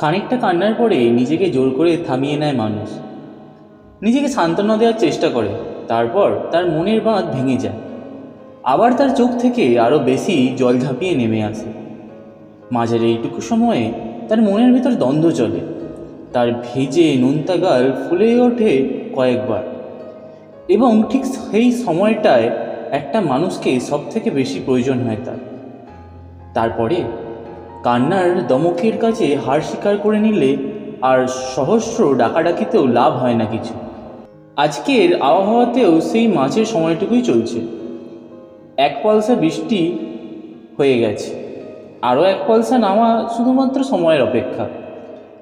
খানিকটা কান্নার পরে নিজেকে জোর করে থামিয়ে নেয় মানুষ। নিজেকে সান্ত্বনা দেওয়ার চেষ্টা করে, তারপর তার মনের বাঁধ ভেঙে যায়। আবার তার চোখ থেকে আরও বেশি জল ঝাঁপিয়ে নেমে আসে। মাঝের এইটুকু সময়ে তার মনের ভিতর দ্বন্দ্ব চলে। তার ভেজে নোনতা গাল ফুলে ওঠে কয়েকবার। এবং ঠিক সেই সময়টায় একটা মানুষকে সব থেকে বেশি প্রয়োজন হয় তার। তারপরে কান্নার দমকের কাছে হার স্বীকার করে নিলে আর সহস্র ডাকাডাকিতেও লাভ হয় না কিছু। আজকের আবহাওয়াতেও সেই মাঝের সময়টুকুই চলছে। এক পলসা বৃষ্টি হয়ে গেছে। আরও এক পলসা নামা শুধুমাত্র সময়ের অপেক্ষা।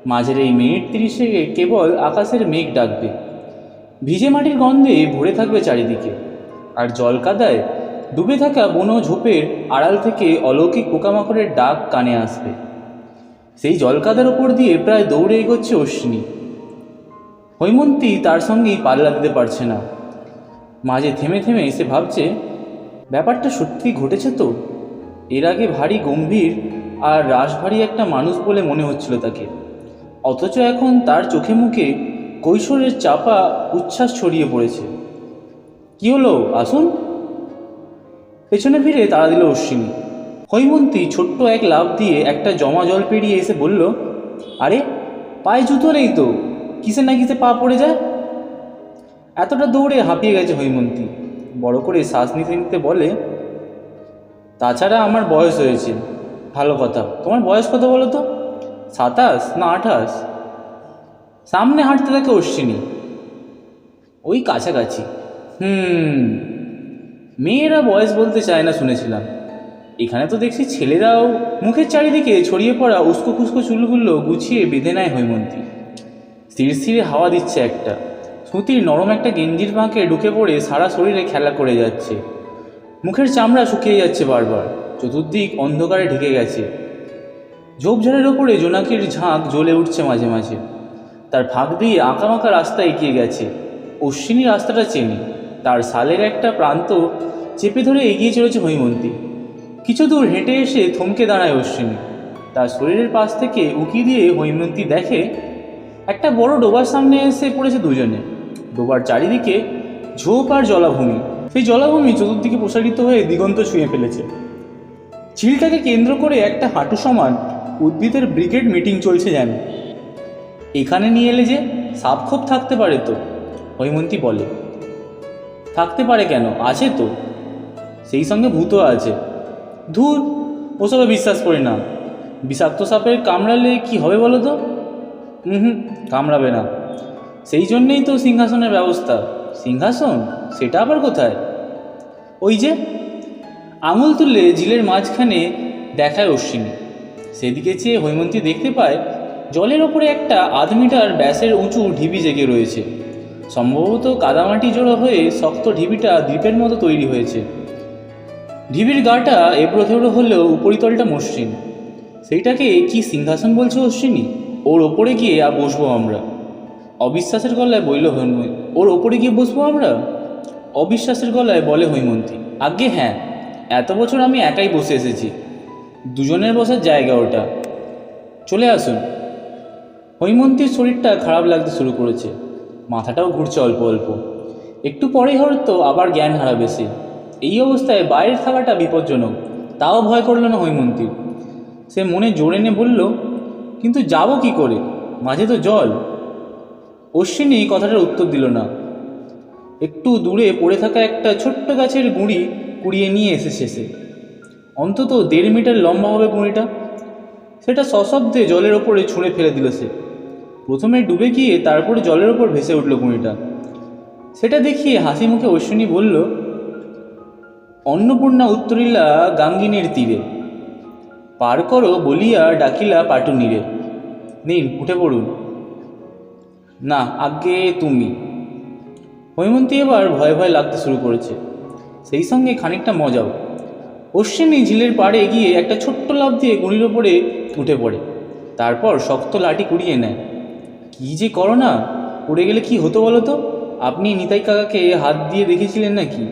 মাঝের এই মিনিট তিরিশে কেবল আকাশের মেঘ ডাকবে। ভিজে মাটির গন্ধে ভরে থাকবে চারিদিকে। আর জল কাদায় ডুবে থাকা বনো ঝোপের আড়াল থেকে অলৌকিক পোকামাকড়ের ডাক কানে আসবে। সেই জলকাদার ওপর দিয়ে প্রায় দৌড়ে এগোচ্ছে অশ্বিনী। হৈমন্তী তার সঙ্গেই পাল্লা দিতে পারছে না। মাঝে থেমে থেমে এসে ভাবছে, ব্যাপারটা সত্যি ঘটেছে তো? এর আগে ভারী গম্ভীর আর রাশভারী একটা মানুষ বলে মনে হচ্ছিল তাকে। অথচ এখন তার চোখে মুখে কৈশোরের চাপা উচ্ছ্বাস ছড়িয়ে পড়েছে। কি হলো? আসুন। পেছনে ফিরে তাড়া দিল অশ্বিনী। হৈমন্তী ছোট্ট এক লাভ দিয়ে একটা জমা জল পেরিয়ে এসে বলল, আরে, পায়ে জুতো নেই তো? কিসে না কিসে পা পড়ে যায়? এতটা দৌড়ে হাঁপিয়ে গেছে হৈমন্তী। বড় করে শ্বাস নিতে নিতে বলে, তাছাড়া আমার বয়স হয়েছে। ভালো কথা। তোমার বয়স কত বলো তো? সাতাশ না আঠাশ? সামনে হাঁটতে থাকে অশ্বিনী। ওই কাছাকাছি। হুম। মেয়েরা বয়স বলতে চায় না শুনেছিলাম। এখানে তো দেখছি ছেলেরাও মুখের চারিদিকে ছড়িয়ে পড়া উস্কো খুস্কো চুলগুলো গুছিয়ে বেঁধে নেয় হৈমন্তী। স্থির স্থিরে হাওয়া দিচ্ছে একটা। সুতির নরম একটা গেঞ্জির বাঁকে ঢুকে পড়ে সারা শরীরে খেলা করে যাচ্ছে। মুখের চামড়া শুকিয়ে যাচ্ছে বারবার। চতুর্দিক অন্ধকারে ঢেকে গেছে। ঝোপঝাড়ের ওপরে জোনাকির ঝাঁক জ্বলে উঠছে মাঝে মাঝে। তার ফাঁক দিয়ে আঁকামাঁকা রাস্তা এগিয়ে গেছে। অশ্বিনী রাস্তাটা চেনে। তার সালের একটা প্রান্ত চেপে ধরে এগিয়ে চলেছে হৈমন্তী। কিছু দূর হেঁটে এসে থমকে দাঁড়ায় অশ্বিনী। তার শরীরের পাশ থেকে উঁকি দিয়ে হৈমন্তী দেখে একটা বড় ডোবার সামনে এসে পড়েছে দুজনে। ডোবার চারিদিকে ঝোপ আর জলাভূমি। সেই জলাভূমি চতুর্দিকে প্রসারিত হয়ে দিগন্ত ছুঁয়ে ফেলেছে। ঝিলটাকে কেন্দ্র করে একটা হাঁটু সমান উদ্ভিদের ব্রিগেড মিটিং চলছে যেন। এখানে নিয়ে এলে যে সাপখোপ থাকতে পারে তো, হৈমন্তী বলে। থাকতে পারে কেন? আছে তো। সেই সঙ্গে ভূতও আছে। ধুর, ওসবে বিশ্বাস করি না। বিষাক্ত সাপের কামড়ালে কি হবে বলো তো? হুম, কামড়াবে না। সেই জন্যেই তো সিংহাসনের ব্যবস্থা। সিংহাসন? সেটা আবার কোথায়? ওই যে, আঙুল তুলে ঝিলের মাঝখানে দেখায় অশ্বিনী। সেদিকে চেয়ে হৈমন্তী দেখতে পায়, জলের ওপরে একটা আধ মিটার ব্যাসের উঁচু ঢিবি জেগে রয়েছে। সম্ভবত কাদামাটি জোড়ো হয়ে শক্ত ঢিবিটা দ্বীপের মতো তৈরি হয়েছে। ঢিবির গাটা এবড়ো থেবড়ো হলেও উপরিতলটা মসৃণ। সেইটাকে কি সিংহাসন বলছে অশ্বিনী? ওর ওপরে গিয়ে আর বসবো আমরা। অবিশ্বাসের গলায় বইল হৈমন্তী ওর ওপরে গিয়ে বসবো আমরা? অবিশ্বাসের গলায় বলে হৈমন্তী আগে হ্যাঁ এত বছর আমি একাই বসে এসেছি। দুজনের বসার জায়গা ওটা। চলে আসুন। হৈমন্তীর শরীরটা খারাপ লাগতে শুরু করেছে। মাথাটাও ঘুরছে অল্প অল্প। একটু পরেই হয়তো আবার জ্ঞান হারাবে সে। এই অবস্থায় বাইরে থাকাটা বিপজ্জনক, তাও ভয় করল না হৈমন্তী। সে মনে জোরে নে বলল, কিন্তু যাব কি করে? মাঝে তো জল। অশ্বিনী কথাটার উত্তর দিল না। একটু দূরে পড়ে থাকা একটা ছোট্ট গাছের গুঁড়ি কুড়িয়ে নিয়ে এসেছে সে অন্তত দেড় মিটার লম্বা হবে গুঁড়িটা, সেটা সশব্দে জলের ওপরে ছুঁড়ে ফেলে দিল সে। প্রথমে ডুবে গিয়ে তারপরে জলের ওপর ভেসে উঠল গুঁড়িটা সেটা দেখিয়ে হাসি মুখে অশ্বিনী বলল, অন্নপূর্ণা উত্তরিলা গাঙ্গিনীর তীরে। পার করো বলিয়া ডাকিলা পাটুনিরে। নিন, উঠে পড়ুন। না আগে তুমি। হৈমন্তী এবার ভয় ভয় লাগতে শুরু করেছে। সেই সঙ্গে খানিকটা মজাও। অশ্বিনী ঝিলের পাড়ে গিয়ে একটা ছোট্ট লাভ দিয়ে গুঁড়ির ওপরে উঠে পড়ে। তারপর শক্ত লাঠি কুড়িয়ে নেয়। কী যে করো না? পড়ে গেলে কি হতো বলো তো? আপনি নিতাই কাকাকে হাত দিয়ে দেখেছিলেন নাকি?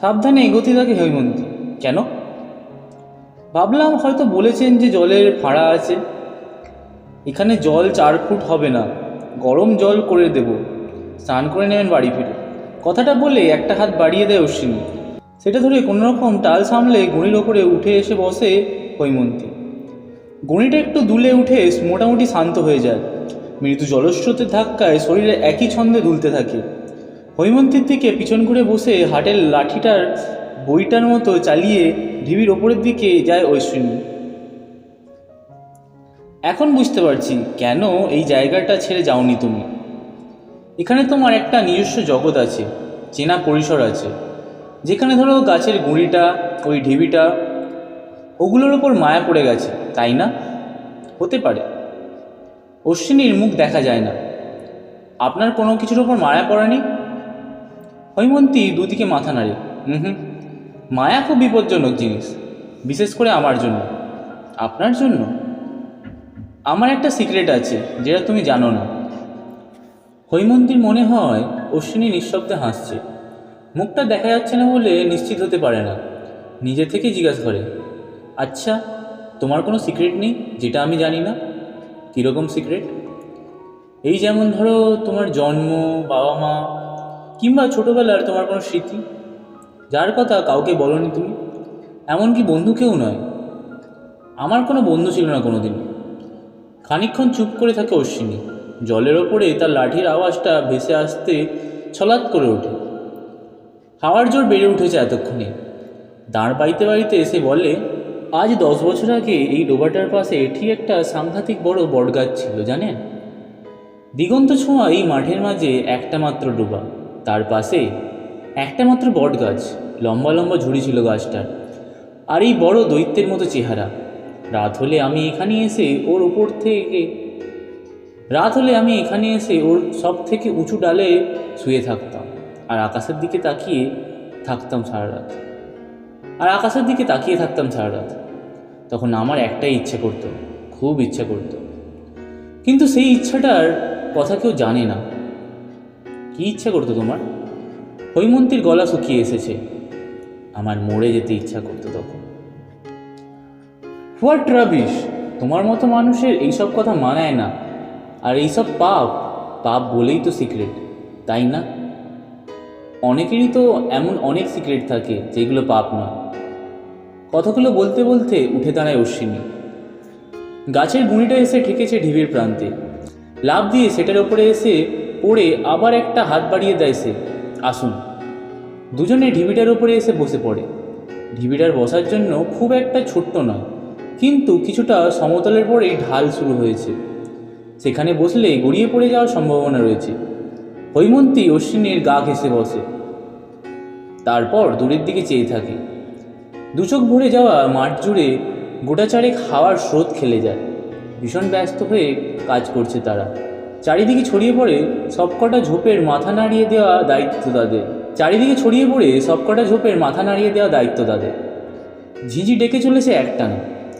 সাবধানে এগোতে থাকে হৈমন্তী। কেন? ভাবলাম হয়তো বলেছেন যে জলের ফাঁড়া আছে। এখানে জল চার ফুট হবে না। গরম জল করে দেব। স্নান করে নেবেন বাড়ি ফিরে। কথাটা বলে একটা হাত বাড়িয়ে দেয় অশ্বিনী। সেটা ধরে কোনোরকম টাল সামলে গুঁড়ির ওপরে উঠে এসে বসে হৈমন্তী। গুঁড়িটা একটু দুলে উঠে মোটামুটি শান্ত হয়ে যায়। মৃদু জলস্রোতের ধাক্কায় শরীরে একই ছন্দে দুলতে থাকে। হৈমন্তীর দিকে পিছন ঘুরে বসে হাটের লাঠিটার বইটার মতো চালিয়ে ঢিবির ওপরের দিকে যায় ঐশ্বিনী। এখন বুঝতে পারছি কেন এই জায়গাটা ছেড়ে যাওনি তুমি। এখানে তোমার একটা নিজস্ব জগৎ আছে, চেনা পরিসর আছে। যেখানে ধরো গাছের গুঁড়িটা, ওই ঢিবিটা, ওগুলোর ওপর মায়া পড়ে গেছে, তাই না? হতে পারে। অশ্বিনীর মুখ দেখা যায় না। আপনার কোনো কিছুর ওপর মায়া পড়েনি? হৈমন্তী দুদিকে মাথা নাড়ে। হুম, মায়া খুব বিপজ্জনক জিনিস, বিশেষ করে আমার জন্য। আপনার জন্য? আমার একটা সিক্রেট আছে, যেটা তুমি জানো না। হৈমন্তীর মনে হয় অশ্বিনী নিঃশব্দে হাসছে। মুখটা দেখা যাচ্ছে না বলে নিশ্চিত হতে পারে না। নিজে থেকে জিজ্ঞাসা করে আচ্ছা তোমার কোনো সিক্রেট নেই, যেটা আমি জানি না? কীরকম সিক্রেট এই যেমন ধরো তোমার জন্ম, বাবা মা, কিংবা ছোটোবেলার তোমার কোনো স্মৃতি? যার কথা কাউকে বলনি তুমি? এমনকি বন্ধুকেও নয়। আমার কোনো বন্ধু ছিল না কোনো দিন খানিকক্ষণ চুপ করে থাকে অশ্বিনী। জলের ওপরে তার লাঠির আওয়াজটা ভেসে আসতে ছলাৎ করে ওঠে। হাওয়ার জোর বেড়ে উঠেছে এতক্ষণে। দাঁড় বাইতে বাড়িতে এসে বলে আজ দশ বছর আগে এই ডোবাটার পাশে ঠিক একটা সাংঘাতিক বড় বটগাছ ছিল, জানেন? দিগন্ত ছোঁয়া এই মাঠের মাঝে একটা মাত্র ডোবা। তার পাশে একটা মাত্র বট গাছ লম্বা লম্বা ঝুড়ি ছিল গাছটার, আর এই বড় দৈত্যের মতো চেহারা। রাত হলে আমি এখানে এসে ওর ওপর থেকে, রাত হলে আমি এখানে এসে ওর সব থেকে উঁচু ডালে শুয়ে থাকতাম, আর আকাশের দিকে তাকিয়ে থাকতাম সারা রাত। আর আকাশের দিকে তাকিয়ে থাকতাম সারা রাত। তখন আমার একটাই ইচ্ছে করতো, খুব ইচ্ছে করতো। কিন্তু সেই ইচ্ছাটার কথা কেউ জানে না। কি ইচ্ছা করতো তোমার? হৈমন্তীর গলা শুকিয়ে এসেছে। আমার মরে যেতে ইচ্ছা করতো তখন। হোয়াট রাবিশ, তোমার মতো মানুষের এইসব কথা মানায় না। আর এইসব পাপ পাপ বলেই তো সিক্রেট, তাই না? অনেকেরই তো এমন অনেক সিক্রেট থাকে যেগুলো পাপ নয়। কথাগুলো বলতে বলতে উঠে দাঁড়ায় অশ্বিনী। গাছের গুঁড়িটা এসে ঠেকেছে ঢিবির প্রান্তে। লাভ দিয়ে সেটার ওপরে এসে পড়ে আবার একটা হাত বাড়িয়ে দেয় সে। আসুন। দুজনে ঢিবিটার ওপরে এসে বসে পড়ে। ঢিবিটার বসার জন্য খুব একটা ছোট্ট নয়, কিন্তু কিছুটা সমতলের পরেই ঢাল শুরু হয়েছে। সেখানে বসলে গড়িয়ে পড়ে যাওয়ার সম্ভাবনা রয়েছে। হৈমন্তী অশ্বিনীর গা ঘেসে বসে। তারপর দূরের দিকে চেয়ে থাকে। দুচোখ ভরে যাওয়া মাঠ জুড়ে গোটা চারেক হাওয়ার স্রোত খেলে যায়। ভীষণ ব্যস্ত হয়ে কাজ করছে তারা। চারিদিকে ছড়িয়ে পড়ে সবকটা ঝোপের মাথা নাড়িয়ে দেওয়া দায়িত্ব তাদের। চারিদিকে ছড়িয়ে পড়ে সবকটা ঝোপের মাথা নাড়িয়ে দেওয়া দায়িত্ব তাদের। ঝিঝি ডেকে চলেছে একটানা,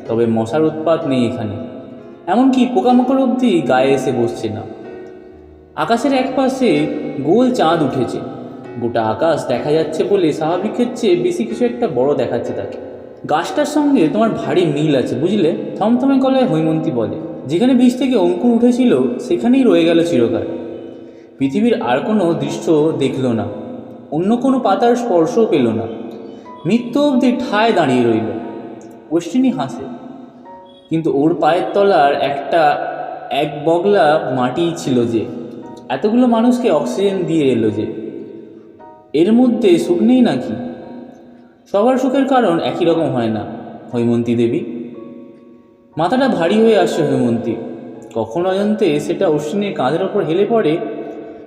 তবে মশার উৎপাত নেই এখানে। এমনকি পোকামাকড় অবধি গায়ে এসে বসছে না। আকাশের এক পাশে গোল চাঁদ উঠেছে। গোটা আকাশ দেখা যাচ্ছে বলে স্বাভাবিকের চেয়ে বেশি কিছু একটা বড় দেখাচ্ছে তাকে। গাছটার সঙ্গে তোমার ভারী মিল আছে, বুঝলে? থমথমে গলায় হৈমন্তী বলে, যেখানে বীজ থেকে অঙ্কুর উঠেছিল, সেখানেই রয়ে গেল চিরকাল। পৃথিবীর আর কোনো দৃশ্য দেখল না, অন্য কোনো পাতার স্পর্শও পেল না। মৃত্যু অবধি ঠায় দাঁড়িয়ে রইল। অশ্বিনী হাসে, কিন্তু ওর পায়ের তলার একটা এক বগলা মাটি ছিল যে, এতগুলো মানুষকে অক্সিজেন দিয়ে এলো যে এর মধ্যে সুখ নেই নাকি? সবার সুখের কারণ একই রকম হয় না, হৈমন্তী দেবী। মাথাটা ভারী হয়ে আসছে হৈমন্তী। কখন অজান্তে সেটা অশ্বিনীর কাঁধের ওপর হেলে পড়ে,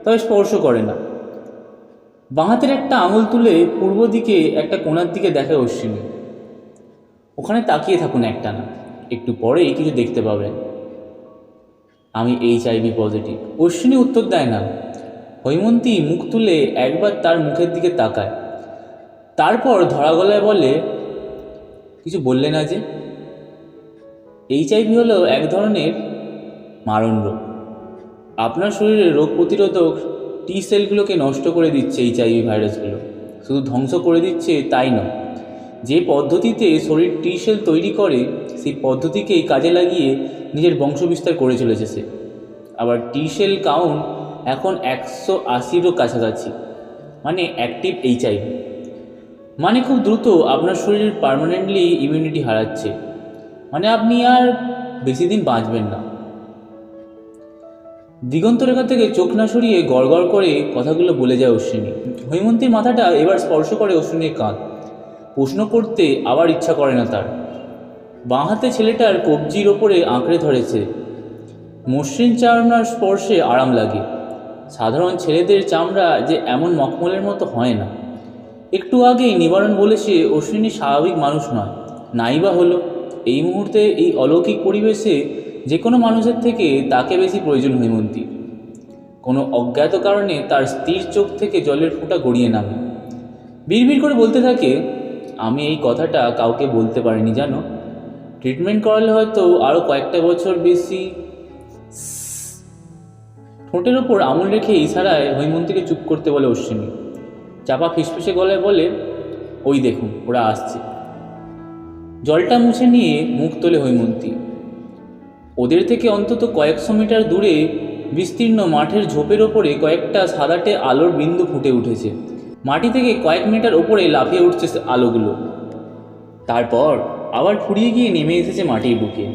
তবে স্পর্শ করে না। বাঁহাতের একটা আঙুল তুলে পূর্ব দিকে একটা কোণার দিকে দেখে অশ্বিনী। ওখানে তাকিয়ে থাকুন একটা না একটু পরেই কিছু দেখতে পাবেন। আমি এইচ আইভি পজিটিভ। অশ্বিনী উত্তর দেয় না। হৈমন্তী মুখ তুলে একবার তার মুখের দিকে তাকায়। তারপর ধরা গলায় বলে, কিছু বললে না যে? এইচআইভি হলো এক ধরনের মারণ রোগ। আপনার শরীরে রোগ প্রতিরোধক টি সেলগুলোকে নষ্ট করে দিচ্ছে এইচআইভি ভাইরাসগুলো। শুধু ধ্বংস করে দিচ্ছে তাই নয়। যে পদ্ধতিতে শরীর টি সেল তৈরি করে, সেই পদ্ধতিকেই কাজে লাগিয়ে নিজের বংশবিস্তার করে চলেছে সে। আবার টি সেল কাউন্ট এখন একশো আশিরও কাছাকাছি মানে অ্যাক্টিভ এইচআইভি মানে খুব দ্রুত আপনার শরীর পার্মানেন্টলি ইমিউনিটি হারাচ্ছে। মানে আপনি আর বেশি দিন বাঁচবেন না। দিগন্ত রেখা থেকে চোখ না সরিয়ে গড়গড় করে কথাগুলো বলে যায় অশ্বিনী। হৈমন্তীর মাথাটা এবার স্পর্শ করে অশ্বিনীর কাঁধ। প্রশ্ন করতে আবার ইচ্ছা করে না তার। বাঁ হাতে ছেলেটার কবজির ওপরে আঁকড়ে ধরেছে। মসৃণ চারণার স্পর্শে আরাম লাগে। সাধারণ ছেলেদের চামড়া যে এমন মখমলের মতো হয় না। একটু আগেই নিবারণ বলেছে, অশ্বিনী স্বাভাবিক মানুষ নয়। নাই বা হলো। এই মুহূর্তে এই অলৌকিক পরিবেশে যে কোনো মানুষের থেকে তাকে বেশি প্রয়োজন হৈমন্তী কোনো অজ্ঞাত কারণে তার স্থির চোখ থেকে জলের ফোঁটা গড়িয়ে নামে। বিড়বিড় করে বলতে থাকে, আমি এই কথাটা কাউকে বলতে পারিনি, জানো? ট্রিটমেন্ট করালে হয়তো আরও কয়েকটা বছর বেশি ঠোঁটের ওপর আঙুল রেখে ইশারায় হৈমন্তীকে চুপ করতে বলে অশ্বিনী। চাপা ফিসফিসে গলায় বলে, ওই দেখুন, ওরা আসছে। জলটা মুছে নিয়ে মুখ তোলে হৈমন্তী। ওদের থেকে অন্তত কয়েকশো মিটার দূরে বিস্তীর্ণ মাঠের ঝোপের ওপরে কয়েকটা সাদাটে আলোর বিন্দু ফুটে উঠেছে। মাটি থেকে কয়েক মিটার ওপরে লাফিয়ে উঠছে আলোগুলো। তারপর আবার ফুরিয়ে গিয়ে নেমে এসেছে মাটির বুকে।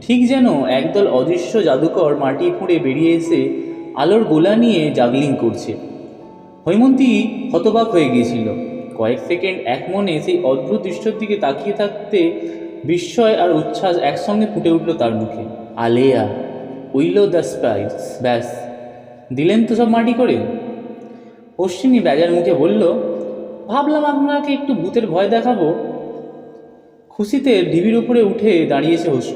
ঠিক যেন একদল অদৃশ্য জাদুকর মাটি ফুঁড়ে বেরিয়ে এসে আলোর গোলা নিয়ে জাগলিং করছে। হৈমন্তী হতবাক হয়ে গিয়েছিল। কয়েক সেকেন্ড এক মনে সেই অদ্ভুত দৃশ্যর দিকে তাকিয়ে থাকতে বিস্ময় আর উচ্ছ্বাস একসঙ্গে ফুটে উঠল তার মুখে। আলেয়া, উইলো দ্য স্পাইস, ব্যাস। দিলেন তো সব মাটি করে। অশ্বিনী ব্যাজার মুখে বলল, ভাবলাম আপনাকে একটু ভূতের ভয় দেখাবো। খুশিতে ঢিবির উপরে উঠে দাঁড়িয়েছে হসু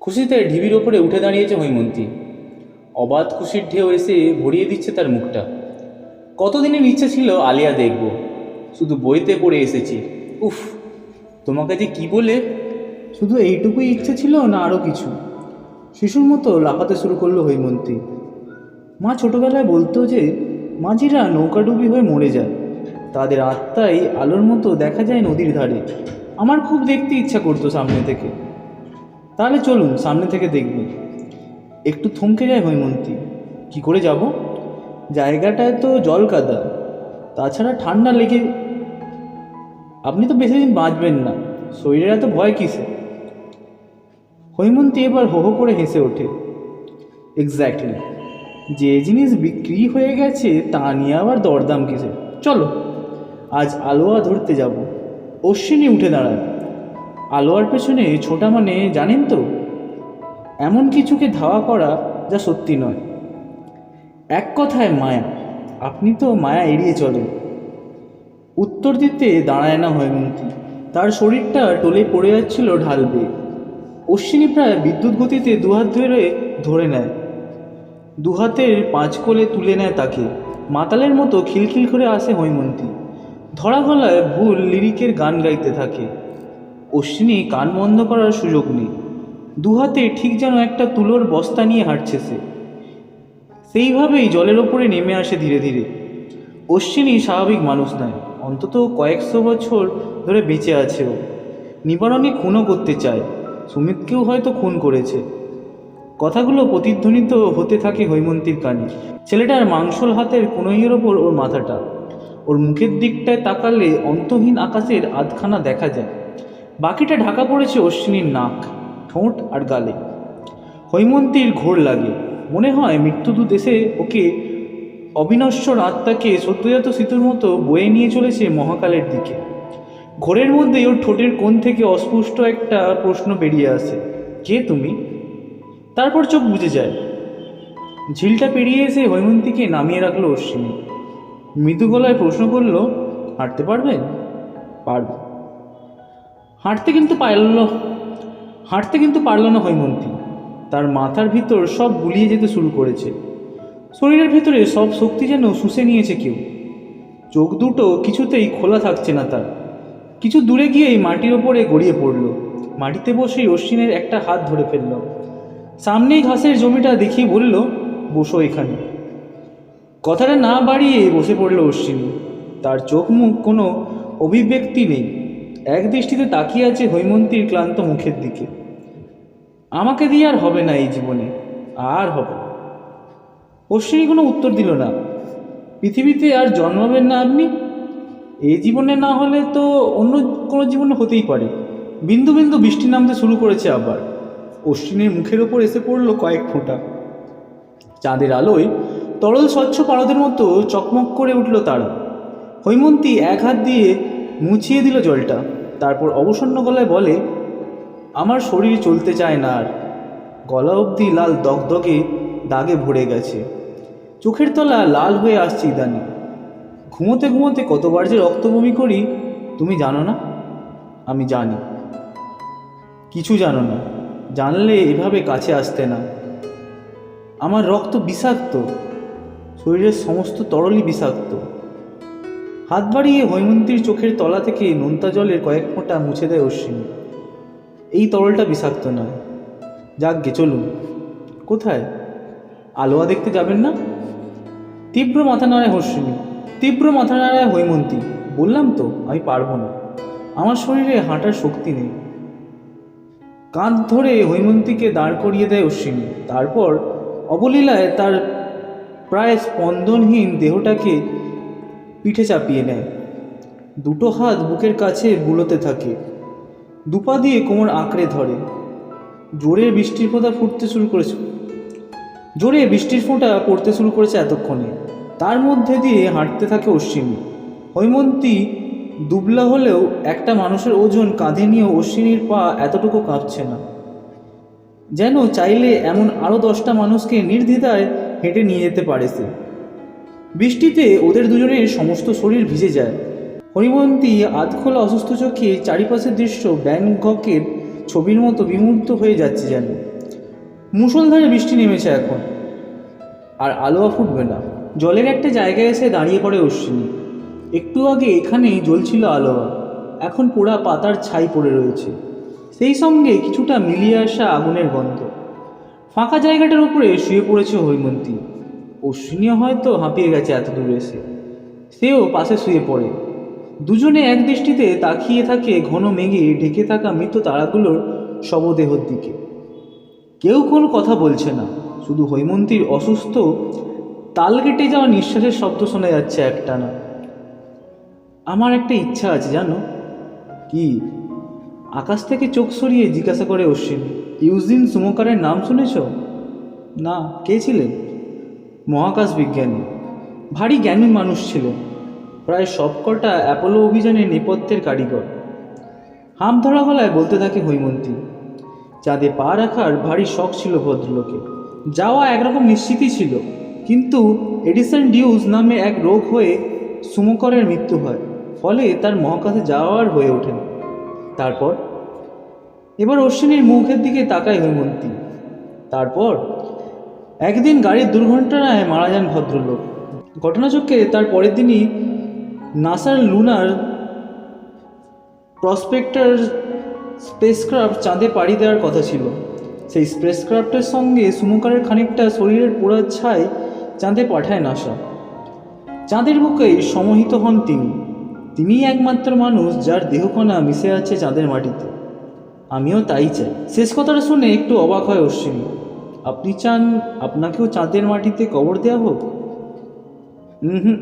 খুশিতে ঢিবির ওপরে উঠে দাঁড়িয়েছে হৈমন্তী। অবাধ খুশির ঢেউ এসে ভরিয়ে দিচ্ছে তার মুখটা। কতদিনের ইচ্ছে ছিল আলিয়া দেখব। শুধু বইতে পড়ে এসেছি। উফ, তোমাকে যে কি বলে? শুধু এইটুকুই ইচ্ছে ছিল না আরও কিছু? শিশুর মতো লাফাতে শুরু করল হৈমন্তী। মা ছোটবেলায় বলতো যে, মাঝিরা নৌকাডুবি হয়ে মরে যায়। তাদের আত্মাই আলোর মতো দেখা যায় নদীর ধারে। আমার খুব দেখতে ইচ্ছা করতো সামনে থেকে। তাহলে চলুন সামনে থেকে দেখব। একটু থমকে যায় হৈমন্তী। কি করে যাব? জায়গাটায় তো জল কাদা, তাছাড়া ঠান্ডা লেগে আপনি তো বেশি দিন বাঁচবেন না, শরীরের এত ভয় কিসে? হৈমন্তী এবার হো হো করে হেসে ওঠে। এক্স্যাক্টলি যে জিনিস বিক্রি হয়ে গেছে, তা নিয়ে আবার দরদাম কিসে চলো, আজ আলোয়া ধরতে যাব। অশ্বিনী উঠে দাঁড়ায়। আলোয়ার পেছনে ছোটা মানে জানেন তো? এমন কিছুকে ধাওয়া করা যা সত্যি নয়। এক কথায় মায়া, আপনি তো মায়া এড়িয়ে চলেন। উত্তর দিতে দাঁড়ায় না হৈমন্তী। তার শরীরটা টলে পড়ে যাচ্ছিল ঢাল বেয়ে অশ্বিনী প্রায় বিদ্যুৎ গতিতে দুহাত ধরে ধরে নেয়। দুহাতের পাঁচ কোলে তুলে নেয় তাকে। মাতালের মতো খিলখিল করে আসে হৈমন্তী। ধরা গলায় ভুল লিরিকের গান গাইতে থাকে। অশ্বিনী কান বন্ধ করার সুযোগ নেই। দুহাতে ঠিক যেন একটা তুলোর বস্তা নিয়ে হাঁটছে সে। সেইভাবেই জলের ওপরে নেমে আসে ধীরে ধীরে। অশ্বিনী স্বাভাবিক মানুষ নয়, অন্তত কয়েকশো বছর ধরে বেঁচে আছে ও। নিবারণে খুনও করতে চায়, সুমিতকেও হয়তো খুন করেছে। কথাগুলো প্রতিধ্বনিত হতে থাকে হৈমন্তীর কানে। ছেলেটার মাংসল হাতের কোনোইয়ের ওপর ওর মাথাটা। ওর মুখের দিকটায় তাকালে অন্তহীন আকাশের আধখানা দেখা যায়। বাকিটা ঢাকা পড়েছে অশ্বিনীর নাক। ঠোঁট আর গালে। হৈমন্তীর ঘোর লাগে। মনে হয় মৃত্যুদূত এসে ওকে অবিনশ্বর আত্মাকে সদ্যজাত শীতুর মতো বয়ে নিয়ে চলেছে মহাকালের দিকে। ঘোরের মধ্যে ওর ঠোঁটের কোণ থেকে অস্পষ্ট একটা প্রশ্ন বেরিয়ে আসে, কে তুমি? তারপর চোখ বুঝে যায়। ঝিলটা পেরিয়ে এসে হৈমন্তীকে নামিয়ে রাখল অশ্বিনী। মৃদু গলায় প্রশ্ন করল, হাঁটতে পারবেন পারব। হাঁটতে কিন্তু পারল। হাঁটতে কিন্তু পারল না হৈমন্তী। তার মাথার ভিতর সব গুলিয়ে যেতে শুরু করেছে। শরীরের ভেতরে সব শক্তি যেন শুষে নিয়েছে কেউ। চোখ দুটো কিছুতেই খোলা থাকছে না তার। কিছু দূরে গিয়েই মাটির ওপরে গড়িয়ে পড়ল। মাটিতে বসেই অশ্বিনের একটা হাত ধরে ফেলল। সামনেই ঘাসের জমিটা দেখিয়ে বলল, বসো এখানে। কথাটা না বাড়িয়ে বসে পড়ল অশ্বিনী। তার চোখ মুখ কোনো অভিব্যক্তি নেই। এক দৃষ্টিতে তাকিয়ে আছে হৈমন্তীর ক্লান্ত মুখের দিকে। আমাকে দিয়ে আর হবে না এই জীবনে, আর হবে অশ্বিনী কোনো উত্তর দিল না। পৃথিবীতে আর জন্মাবেন না আপনি? এই জীবনে না হলে তো অন্য কোনো জীবনে হতেই পারে। বিন্দু বিন্দু বৃষ্টি নামতে শুরু করেছে আবার। অশ্বিনীর মুখের ওপর এসে পড়ল কয়েক ফোঁটা। চাঁদের আলোয় তরল স্বচ্ছ পারদের মতো চকমক করে উঠল তারা। হৈমন্তী এক হাত দিয়ে মুছিয়ে দিল জলটা। তারপর অবসন্ন গলায় বলে, আমার শরীর চলতে চায় না আর। গলা অবধি লাল দগদগে দাগে ভরে গেছে। চোখের তলা লাল হয়ে আসছে ইদানি। ঘুমোতে ঘুমোতে কতবার যে রক্ত বমি করি, তুমি জানো না? আমি জানি। কিছু জানো না। জানলে এভাবে কাছে আসতে না। আমার রক্ত বিষাক্ত। শরীরের সমস্ত তরলই বিষাক্ত। হাত বাড়িয়ে হৈমন্তীর চোখের তলা থেকে নোনতা জলের কয়েক ফোঁটা মুছে দেয় অশ্বিনী। এই তরলটা বিষাক্ত নয়। যাক গে চলুন। কোথায়? আলোয়া দেখতে যাবেন না? তীব্র মাথা নাড়ায় অশ্বিনী, তীব্র মাথা নাড়ায় হৈমন্তী। বললাম তো, আমি পারব না। আমার শরীরে হাঁটার শক্তি নেই। কাঁধ ধরে হৈমন্তীকে দাঁড় করিয়ে দেয় অশ্বিনী। তারপর অবলীলায় তার প্রায় স্পন্দনহীন দেহটাকে পিঠে চাপিয়ে নেয়। দুটো হাত বুকের কাছে বুলোতে থাকে। দুপা দিয়ে কোমর আঁকড়ে ধরে। জোরে বৃষ্টির ফোঁটা ফুটতে শুরু করেছে। জোরে বৃষ্টির ফোঁটা পড়তে শুরু করেছে এতক্ষণে। তার মধ্যে দিয়ে হাঁটতে থাকে অশ্বিনী। হৈমন্তী দুবলা হলেও একটা মানুষের ওজন কাঁধে নিয়ে অশ্বিনীর পা এতটুকু কাঁপছে না। যেন চাইলে এমন আরও দশটা মানুষকে নির্দ্বিধায় হেঁটে নিয়ে যেতে পারে সে। বৃষ্টিতে ওদের দুজনের সমস্ত শরীর ভিজে যায়। হরিমন্তী আধখোলা অসুস্থ চোখে চারিপাশের দৃশ্য ব্যাংককের ছবির মতো বিমূর্ত হয়ে যাচ্ছে যেন। মুষলধারে বৃষ্টি নেমেছে এখন। আর আলোয়া ফুটবে না। জলের একটা জায়গায় এসে দাঁড়িয়ে পড়ে অশ্বিনী। একটু আগে এখানেই জ্বলছিল আলোয়া। এখন পোড়া পাতার ছাই পড়ে রয়েছে। সেই সঙ্গে কিছুটা মিলিয়ে আসা আগুনের গন্ধ। ফাঁকা জায়গাটার উপরে শুয়ে পড়েছে হৈমন্তী অশ্বিনীও হয়তো হাঁপিয়ে গেছে এত দূরে এসে। সেও পাশে শুয়ে পড়ে। দুজনে এক দৃষ্টিতে তাকিয়ে থাকে ঘন মেঘে ঢেকে থাকা মৃত তারাগুলোর শবদেহর দিকে। কেউ কোনো কথা বলছে না, শুধু হৈমন্তীর অসুস্থ, তাল কেটে যাওয়া নিঃশ্বাসের শব্দ শোনা যাচ্ছে একটানা। আমার একটা ইচ্ছা আছে, জানো? কি? আকাশ থেকে চোখ সরিয়ে জিজ্ঞাসা করে অশ্বিনী। ইউজিন সুমকারের নাম শুনেছ? না, কে ছিলেন? মহাকাশ বিজ্ঞানী। ভারী জ্ঞানী মানুষ ছিলেন। প্রায় সবকটা অ্যাপোলো অভিযানের নেপথ্যের কারিগর। হাম ধরা গলায় বলতে থাকে হৈমন্তী, চাঁদে পা রাখার ভারী শখ ছিল ভদ্রলোকে যাওয়া একরকম নিশ্চিতই ছিল। কিন্তু এডিসন ডিউজ নামে এক রোগ হয়ে সুমকরের মৃত্যু হয়। ফলে তার মহাকাশে যাওয়ার হয়ে ওঠেন তারপর? এবার অশ্বিনীর মুখের দিকে তাকায় হৈমন্তী। তারপর? একদিন গাড়ির দুর্ঘটনায় মারা যান ভদ্রলোক। ঘটনাচক্রে তার পরের দিনই নাসার লুনার প্রসপেক্টার স্পেসক্রাফট চাঁদে পাড়ি দেওয়ার কথা ছিল। সেই স্পেসক্রাফটের সঙ্গে সুমকারের খানিকটা শরীরের পোড়ার ছাই চাঁদে পাঠায় নাসা। চাঁদের বুকেই সমহিত হন তিনি। তিনিই একমাত্র মানুষ যার দেহকণা মিশে আছে চাঁদের মাটিতে। আমিও তাই চাই। শেষ কথাটা শুনে একটু অবাক হয় অশ্বিনী আপনি চান আপনাকেও চাঁদের মাটিতে কবর দেওয়া হোক? হুম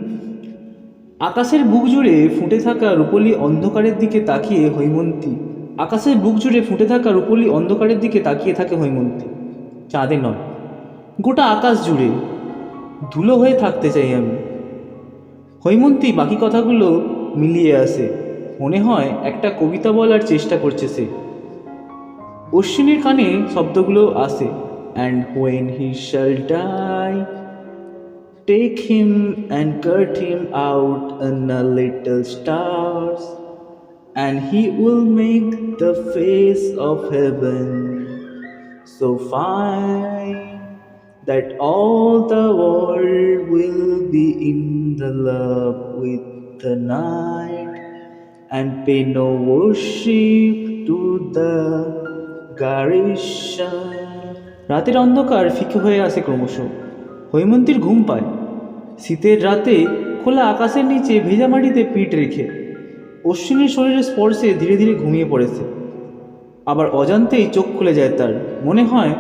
আকাশের বুক জুড়ে ফুটে থাকা রূপলি অন্ধকারের দিকে তাকিয়ে হৈমন্তী। আকাশের বুক জুড়ে ফুটে থাকা রূপলি অন্ধকারের দিকে তাকিয়ে থাকে হৈমন্তী। চাঁদে নয়, গোটা আকাশ জুড়ে ধুলো হয়ে থাকতে চাই আমি। হৈমন্তী বাকি কথাগুলো মিলিয়ে আসে। মনে হয় একটা কবিতা বলার চেষ্টা করছে সে। অশ্বিনীর কানে শব্দগুলো আসে। and when he shall die, take him and cut him out in a little stars, and he will make the face of heaven so fine that all the world will be in the love with the night and pay no worship to the Garishan. রাতের অন্ধকার ফিকে হয়ে আসে ক্রমশ। হৈমন্তীর ঘুম পায়। শীতের রাতে খোলা আকাশের নিচে ভেজা মাটিতে পিঠ রেখে অশ্বিনীর শরীরের স্পর্শে ধীরে ধীরে ঘুমিয়ে পড়েছে। আবার অজান্তেই চোখ খুলে যায় তার। মনে হয়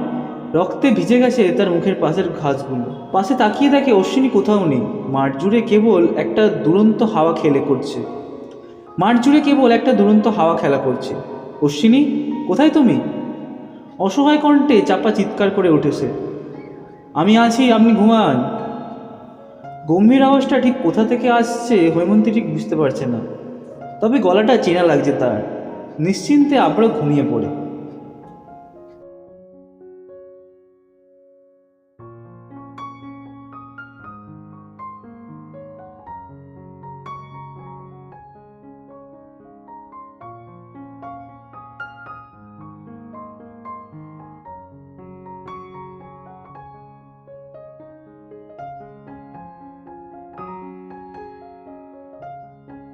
রক্তে ভিজে গেছে তার মুখের পাশের ঘাসগুলো। পাশে তাকিয়ে দেখে অশ্বিনী কোথাও নেই। মাঠ জুড়ে কেবল একটা দুরন্ত হাওয়া খেলে করছে। মাঠ জুড়ে কেবল একটা দুরন্ত হাওয়া খেলা করছে। অশ্বিনী, কোথায় তুমি? অসহায় কণ্ঠে চাপা চিৎকার করে উঠেছে। আমি আছি, আপনি ঘুমান। গম্ভীর আওয়াজটা ঠিক কোথা থেকে আসছে হৈমন্তী ঠিক বুঝতে পারছে না। তবে গলাটা চেনা লাগছে তার। নিশ্চিন্তে আবারও ঘুমিয়ে পড়ে।